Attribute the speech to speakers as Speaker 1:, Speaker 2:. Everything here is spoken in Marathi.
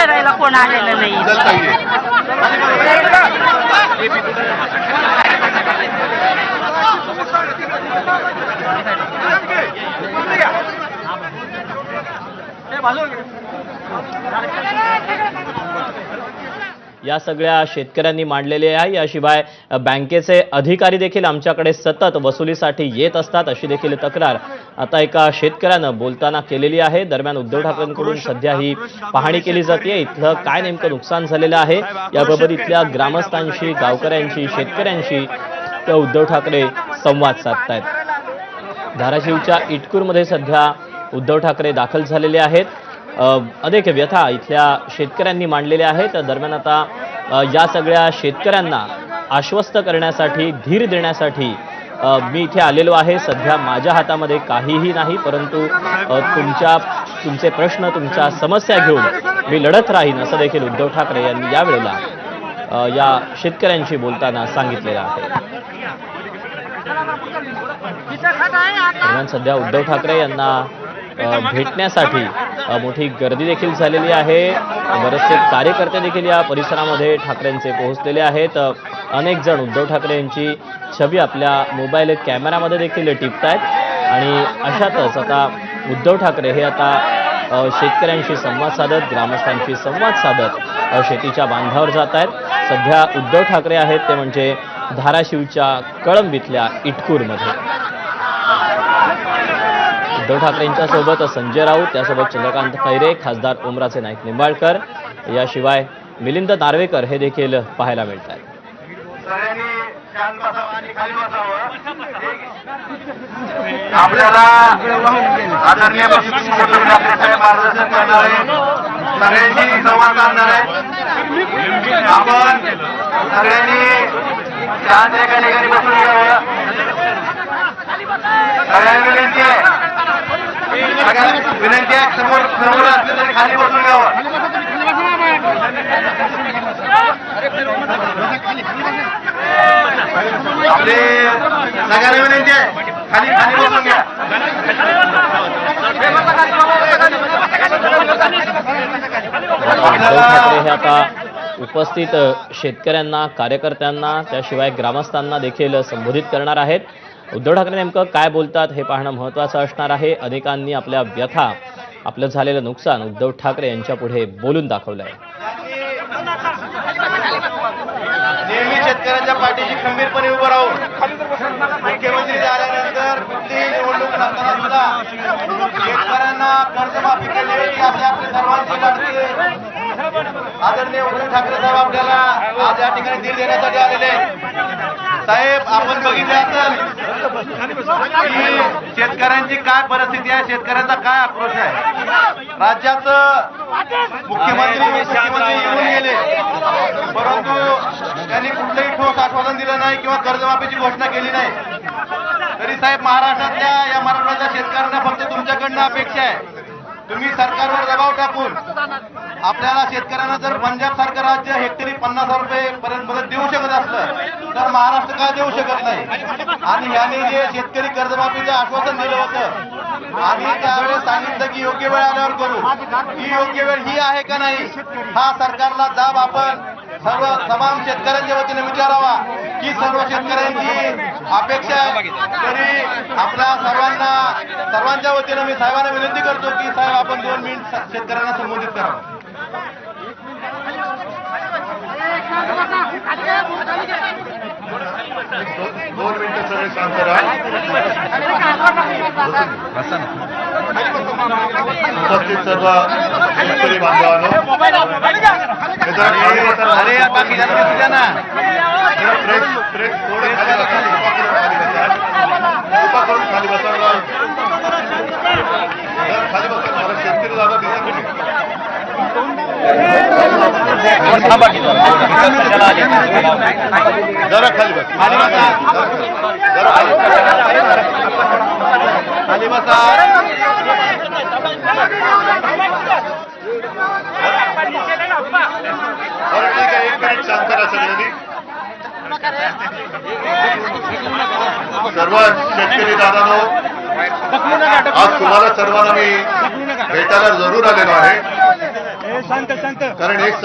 Speaker 1: करायला कोण आलेलं नाही.
Speaker 2: या सगळ्या शेतकऱ्यांनी मांडलेले आहे. याशिवाय बँकेचे अधिकारी देखील आमच्याकडे सतत वसुलीसाठी येत असतात अशी देखील तक्रार आता एका शेतकऱ्यानं बोलताना केलेली आहे. दरम्यान उद्धव ठाकरेंकडून सध्या ही पाहणी केली जाते. इथलं काय नेमकं नुकसान झालेलं आहे? याबाबत इथल्या ग्रामस्थांशी गावकऱ्यांशी शेतकऱ्यांशी त्या उद्धव ठाकरे संवाद साधतायत. धाराशिवच्या इटकूरमध्ये सध्या उद्धव ठाकरे दाखल झालेले आहेत. अनेक व्यथा इथल्या शेतकऱ्यांनी मांडलेल्या आहेत. दरम्यान आता या सगळ्या शेतकऱ्यांना आश्वस्त करण्यासाठी धीर देण्यासाठी मी इथे आलेलो आहे. सध्या माझ्या हातामध्ये काहीही नाही परंतु तुमच्या तुमचे प्रश्न तुमच्या समस्या घेऊन मी लढत राहीन असं देखील उद्धव ठाकरे यांनी यावेळेला या शेतकऱ्यांशी बोलताना सांगितलेलं आहे. दरम्यान सध्या उद्धव ठाकरे यांना भेटण्यासाठी मोठी गर्दी देखील झालेली आहे. बरेचसे कार्यकर्ते देखील या परिसरामध्ये ठाकरेंचे पोहोचलेले आहेत. अनेक जण उद्धव ठाकरे यांची छबी आपल्या मोबाईल कॅमेरामध्ये देखील टिपतायत. आणि अशातच आता उद्धव ठाकरे हे आता शेतकऱ्यांशी संवाद साधत ग्रामस्थांशी संवाद साधत शेतीच्या बांधावर जात आहेत सध्या उद्धव ठाकरे आहेत ते म्हणजे धाराशिवच्या कळंबीतल्या इटकूरमध्ये. उद्धव ठाकरेंच्या सोबत संजय राऊत त्यासोबत चंद्रकांत खैरे खासदार ओमराजे नाईक निंबाळकर. याशिवाय मिलिंद नार्वेकर हे देखील पाहायला मिळत आहेत
Speaker 3: आपल्याला आदरणीय मार्गदर्शन करणार आहे सगळ्यांशी संवाद साधणार आहे आपण सगळ्यांनी शांत एका ठिकाणी बसून घ्यावं सगळ्यांना विनंती आहे समोर समोर असले तरी खाली बसून घ्यावं आपले सगळ्यांना विनंती आहे खाली खाली बसून घ्या
Speaker 2: ठाकरे हे आता उपस्थित शेतकऱ्यांना कार्यकर्त्यांना त्याशिवाय ग्रामस्थांना देखील संबोधित करणार आहेत उद्धव ठाकरे नेमकं काय बोलतात हे पाहणं महत्त्वाचं असणार आहे. अनेकांनी आपल्या व्यथा आपलं झालेलं नुकसान उद्धव ठाकरे यांच्या पुढे बोलून दाखवलं आहे
Speaker 3: नेहमी शेतकऱ्यांच्या पाठीशी खंबीरपणे उभं राहून मुख्यमंत्री झाल्यानंतर कुठलीही निवडणूक नसताना सुद्धा शेतकऱ्यांना कर्जमाफी केली होती अशी आपली सर्वांची लाडकी आदरणीय उद्धव ठाकरे साहेब आपल्याला आज या ठिकाणी धीर देण्यासाठी आलेले साहेब आपण बघितले की शेतकऱ्यांची काय परिस्थिती आहे? शेतकऱ्यांचा काय आक्रोश आहे? राज्याचं मुख्यमंत्री मुख्यमंत्री येऊन गेले. परंतु त्यांनी कुठलंही ठोस आश्वासन दिलं नाही किंवा कर्जमाफीची घोषणा केली नाही. तरी साहेब महाराष्ट्रातल्या या मराठवाड्याच्या शेतकऱ्यांना फक्त तुमच्याकडनं अपेक्षा आहे. तुम्ही सरकारवर दबाव टाकून आपल्याला शेतकऱ्यांना जर पंजाब सारखं राज्य हेक्टरी पन्नास हजार रुपये पर्यंत मदत देऊ शकत असलं तर महाराष्ट्र का देऊ शकत नाही. आणि याने जे शेतकरी कर्जमाफीचं आश्वासन दिलं होतं आणि त्यावेळेस सांगितलं की योग्य वेळ आल्यावर करू. ही योग्य वेळ ही आहे का नाही हा सरकारला जाब आपण सर्व तमाम शेतकऱ्यांच्या वतीने विचारावा. की सर्व शेतकऱ्यांची अपेक्षा तरी आपल्या सर्वांना सर्वांच्या वतीनं मी साहेबांना विनंती करतो की साहेब आपण दोन मिनिट शेतकऱ्यांना संबोधित करावं दोन मिनिटं सगळे शांत राहा. उपस्थित सर्व शेतकरी बांधवांनो प्रेस प्रेस थोडे खाली बसा. कृपा करून खाली बसा. कृपा करून खाली बसा जरा खाली बसा मला शेतकरी दादा दिसत नाही. जरा खाली बस खाली बसा जरा खाली खाली बसा बरं ठीक आहे एक मिनिट शांत राहा सगळ्यांनी सर्व शेतकरी दादानो आज तुम्हाला सर्वांना मी भेटायला जरूर आलेलो आहे.
Speaker 4: कारण एक